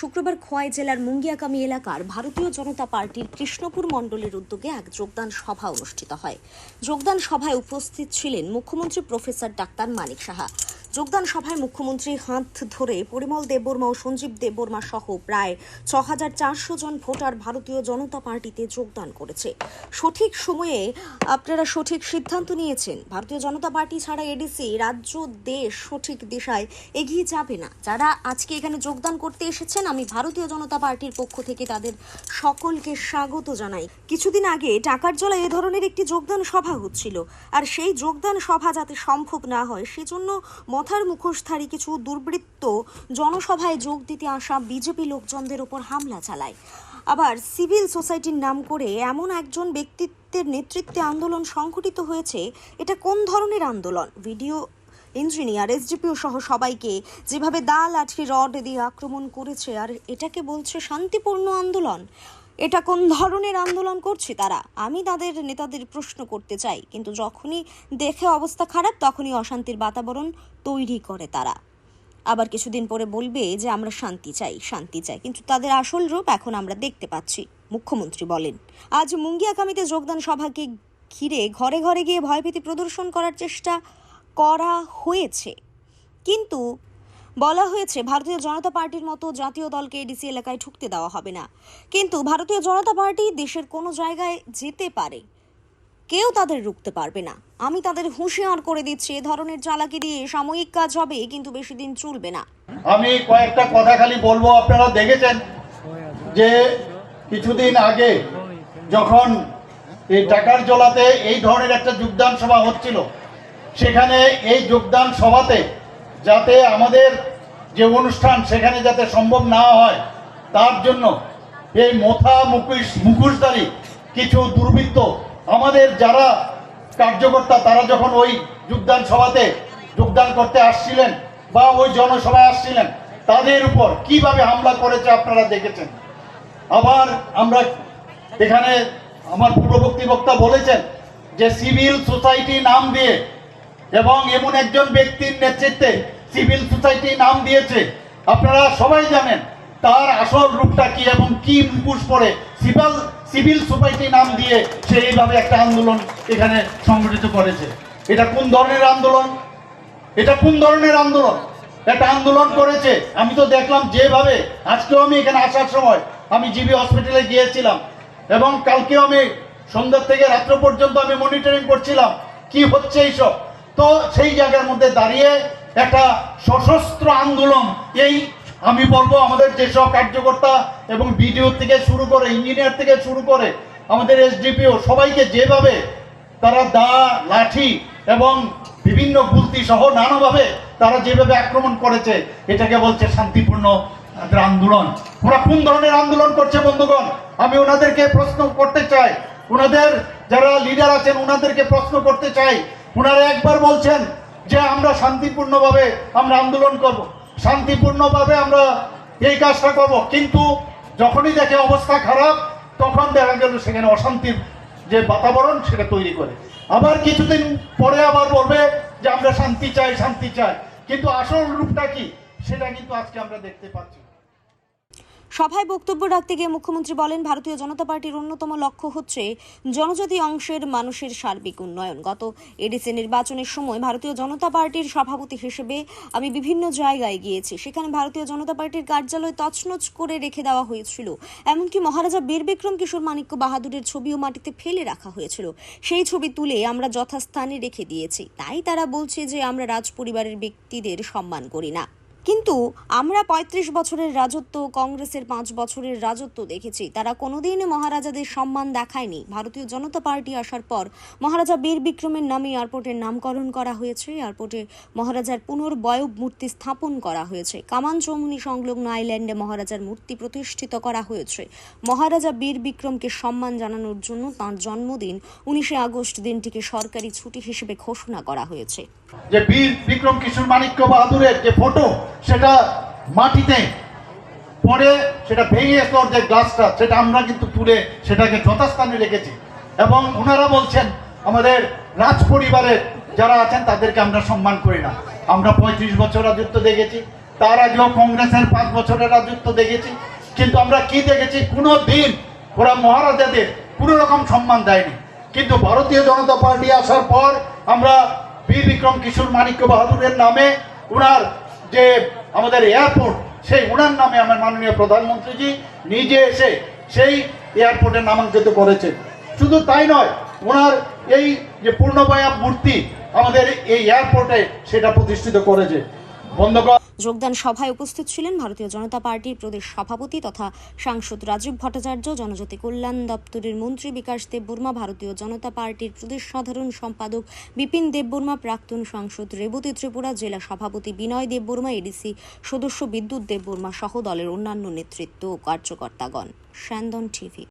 শুক্রবার খোয়াই জেলার মুঙ্গিয়াকামি এলাকার ভারতীয় জনতা পার্টির কৃষ্ণপুর মণ্ডলের উদ্যোগে এক যোগদান সভা অনুষ্ঠিত হয়। যোগদান সভায় উপস্থিত ছিলেন মুখ্যমন্ত্রী প্রফেসর ডাক্তার মানিক সাহা। যোগদান সভায় মুখ্যমন্ত্রী হাত ধরে পরিমল দেববর্মা ও সঞ্জীব দেববর্মা সহ প্রায় ছ হাজার চারশো জন ভোটার ভারতীয় জনতা পার্টিতে যোগদান করেছে। সঠিক সময়ে আপনারা সঠিক সিদ্ধান্ত নিয়েছেন। ভারতীয় জনতা পার্টি ছাড়া এডিসি, রাজ্য, দেশ সঠিক দিশায় এগিয়ে যাবে না। যারা আজকে এখানে যোগদান করতে এসেছেন, আমি ভারতীয় জনতা পার্টির পক্ষ থেকে তাদের সকলকে স্বাগত জানাই। কিছুদিন আগে টাকার জলা এ ধরনের একটি যোগদান সভা হচ্ছিল। আর সেই যোগদান সভা যাতে সম্ভব না হয়, সেজন্য মথার মুখোশধারী কিছু দুর্বৃত্ত জনসভায় যোগ দিতে আসা বিজেপি লোকজনদের উপর হামলা চালায়। আবার সিভিল সোসাইটির নাম করে এমন একজন ব্যক্তিত্বের নেতৃত্বে আন্দোলন সংঘটিত হয়েছে, এটা কোন ধরনের আন্দোলন? ভিডিও ইঞ্জিনিয়ার, এসডিপিও সহ সবাইকে যেভাবে দা লাঠি রড দিয়ে আক্রমণ করেছে, আর এটাকে বলছে শান্তিপূর্ণ আন্দোলন। এটা কোন ধরনের আন্দোলন করছে তারা? আমি তাদের নেতাদের প্রশ্ন করতে চাই, কিন্তু যখনই দেখে অবস্থা খারাপ, তখনই অশান্তির বাতাবরণ তৈরি করে তারা। আবার কিছুদিন পরে বলবে যে, আমরা শান্তি চাই শান্তি চাই। কিন্তু তাদের আসল রূপ এখন আমরা দেখতে পাচ্ছি, মুখ্যমন্ত্রী বলেন। আজ মুঙ্গিয়াকামিতে যোগদান সভাকে ঘিরে ঘরে ঘরে গিয়ে ভয়ভীতি প্রদর্শন করার চেষ্টা করা হয়েছে। কিন্তু বলা হয়েছে, ভারতীয় জনতা পার্টির মতো জাতীয় দলকে এডিসি এলাকায় ঢুকতে দেওয়া হবে না। কিন্তু ভারতীয় জনতা পার্টি দেশের কোনো জায়গায় যেতে পারে। কেউ তাদের রুখতে পারবে না। আমি তাদের হুঁশিয়ার করে দিচ্ছি, এ ধরনের চালাকি দিয়ে সাময়িক কাজ হবে, কিন্তু বেশি দিন চলবে না। আমি কয়েকটা কথা খালি বলব, আপনারা দেখেছেন যে কিছুদিন আগে যখন এই টাকার জলাতে এই ধরনের একটা যোগদান সভা হচ্ছিল, সেখানে এই যোগদান সভাতে যাতে আমাদের যে অনুষ্ঠান সেখানে যাতে সম্ভব না হয়, তার জন্য এই মোথা মুখোশ মুখোশধারী কিছু দুর্বৃত্ত আমাদের যারা কার্যকর্তা, তারা যখন ওই যোগদান সভাতে যোগদান করতে আসছিলেন বা ওই জনসভায় আসছিলেন, তাদের উপর কীভাবে হামলা করেছে আপনারা দেখেছেন? আবার আমরা এখানে আমার পূর্ববর্তী বক্তা বলেছেন যে সিভিল সোসাইটি নাম দিয়ে এবং এমন একজন ব্যক্তির নেতৃত্বে সিভিল সোসাইটি নাম দিয়েছে। আপনারা সবাই জানেন তার আসল রূপটা কি এবং কি মুখোশ পরে সিভিল সিভিল সোসাইটি নাম দিয়ে সে এইভাবে একটা আন্দোলন এখানে সংগঠিত করেছে। এটা কোন ধরনের আন্দোলন? এটা কোন ধরনের আন্দোলন? একটা আন্দোলন করেছে। আমি তো দেখলাম যেভাবে আজকেও আমি এখানে আসার সময় আমি জিবি হসপিটালে গিয়েছিলাম এবং কালকেও আমি সন্ধ্যা থেকে রাত্র পর্যন্ত আমি মনিটরিং করছিলাম। কি হচ্ছে এইসব? তো সেই জায়গার মধ্যে দাঁড়িয়ে একটা সশস্ত্র আন্দোলন, এই আমি বলব আমাদের যেসব কার্যকর্তা এবং বিডিও থেকে শুরু করে ইঞ্জিনিয়ার থেকে শুরু করে আমাদের এসডিপিও সবাইকে যেভাবে তারা দা, লাঠি এবং বিভিন্ন গুলতি সহ নানাভাবে তারা যেভাবে আক্রমণ করেছে এটাকে বলছে শান্তিপূর্ণ আন্দোলন। ওরা কোন ধরনের আন্দোলন করছে বন্ধুগণ? আমি ওনাদেরকে প্রশ্ন করতে চাই। ওনাদের যারা লিডার আছেন, ওনাদেরকে প্রশ্ন করতে চাই ওনারা একবার বলছেন যে আমরা শান্তিপূর্ণভাবে আমরা আন্দোলন করব। শান্তিপূর্ণভাবে আমরা এই কাজটা করব। কিন্তু যখনই দেখে অবস্থা খারাপ, তখন দেখা গেল সেখানে অশান্তির যে বাতাবরণ সেটা তৈরি করে। আবার কিছুদিন পরে আবার বলবে যে আমরা শান্তি চাই শান্তি চাই। কিন্তু আসল রূপটা কি, সেটা কিন্তু আজকে আমরা দেখতে পাচ্ছি সভায় বক্তব্য রাখতে গিয়ে মুখ্যমন্ত্রী বলেন, ভারতীয় জনতা পার্টির অন্যতম লক্ষ্য হচ্ছে জনজাতি অংশের মানুষের সার্বিক উন্নয়ন। গত এডিসি নির্বাচনের সময় ভারতীয় জনতা পার্টির সভাপতি হিসেবে আমি বিভিন্ন জায়গায় গিয়েছি। সেখানে ভারতীয় জনতা পার্টির কার্যালয় তছনছ করে রেখে দেওয়া হয়েছিল। এমনকি মহারাজা বীর বিক্রম কিশোর মাণিক্য বাহাদুরের ছবিও মাটিতে ফেলে রাখা হয়েছিল। সেই ছবি তুলে আমরা যথাস্থানে রেখে দিয়েছি। তাই তারা বলছে যে আমরা রাজ পরিবারের ব্যক্তিদের সম্মান করি না। কিন্তু আমরা পঁয়ত্রিশ বছরের রাজত্ব, কংগ্রেসের পাঁচ বছরের রাজত্ব দেখেছি। তারা কোনোদিন মহারাজাদের সম্মান দেখায়নি। ভারতীয় জনতা পার্টি আসার পর মহারাজা বীর বিক্রমের নামে এয়ারপোর্টের নামকরণ করা হয়েছে। এয়ারপোর্টে মহারাজার পুনর্বয়ব মূর্তি স্থাপন করা হয়েছে। কামান চৌমুনি সংলগ্ন আইল্যান্ডে মহারাজার মূর্তি প্রতিষ্ঠিত করা হয়েছে। মহারাজা বীর বিক্রমকে সম্মান জানানোর জন্য তাঁর জন্মদিন উনিশে আগস্ট দিনটিকে সরকারি ছুটি হিসেবে ঘোষণা করা হয়েছে। যে বীর বিক্রম কিশোর মাণিক্য বাহাদুরের যে ফটো সেটা মাটিতে পরে সেটা ভেঙে তোর যে গ্লাসটা সেটা আমরা কিন্তু তুলে সেটাকে যথাস্থানে রেখেছি। এবং ওনারা বলছেন, আমাদের রাজ পরিবারের যারা আছেন, তাদেরকে আমরা সম্মান করি না। আমরা পঁয়ত্রিশ বছর রাজত্ব দেখেছি, তার আগেও কংগ্রেসের পাঁচ বছরের রাজত্ব দেখেছি। কিন্তু আমরা কি দেখেছি? কোনো দিন ওরা মহারাজাদের কোনো রকম সম্মান দেয়নি। কিন্তু ভারতীয় জনতা পার্টি আসার পর আমরা বীর বিক্রম কিশোর মানিক্য বাহাদুরের নামে ওনার যে আমাদের এয়ারপোর্ট, সেই ওনার নামে আমার মাননীয় প্রধানমন্ত্রীজি নিজে এসে সেই এয়ারপোর্টে নামাঙ্কিত করেছেন। শুধু তাই নয় ওনার এই যে পূর্ণবায়া মূর্তি আমাদের এই এয়ারপোর্টে সেটা প্রতিষ্ঠিত করেছে। বন্ধুগণ যোগদান সভায় উপস্থিত ছিলেন ভারতীয় জনতা পার্টির প্রদেশ সভাপতি তথা সাংসদ রাজীব ভট্টাচার্য, জনজাতি কল্যাণ দপ্তরের মন্ত্রী বিকাশ দেববর্মা ভারতীয় জনতা পার্টির প্রদেশ সাধারণ সম্পাদক বিপিন দেববর্মা প্রাক্তন সাংসদ রেবতী ত্রিপুরা, জেলা সভাপতি বিনয় দেববর্মা এডিসি সদস্য বিদ্যুৎ দেববর্মা সহ দলের অন্যান্য নেতৃত্ব ও কার্যকর্তাগণ। স্যান্দন টিভি।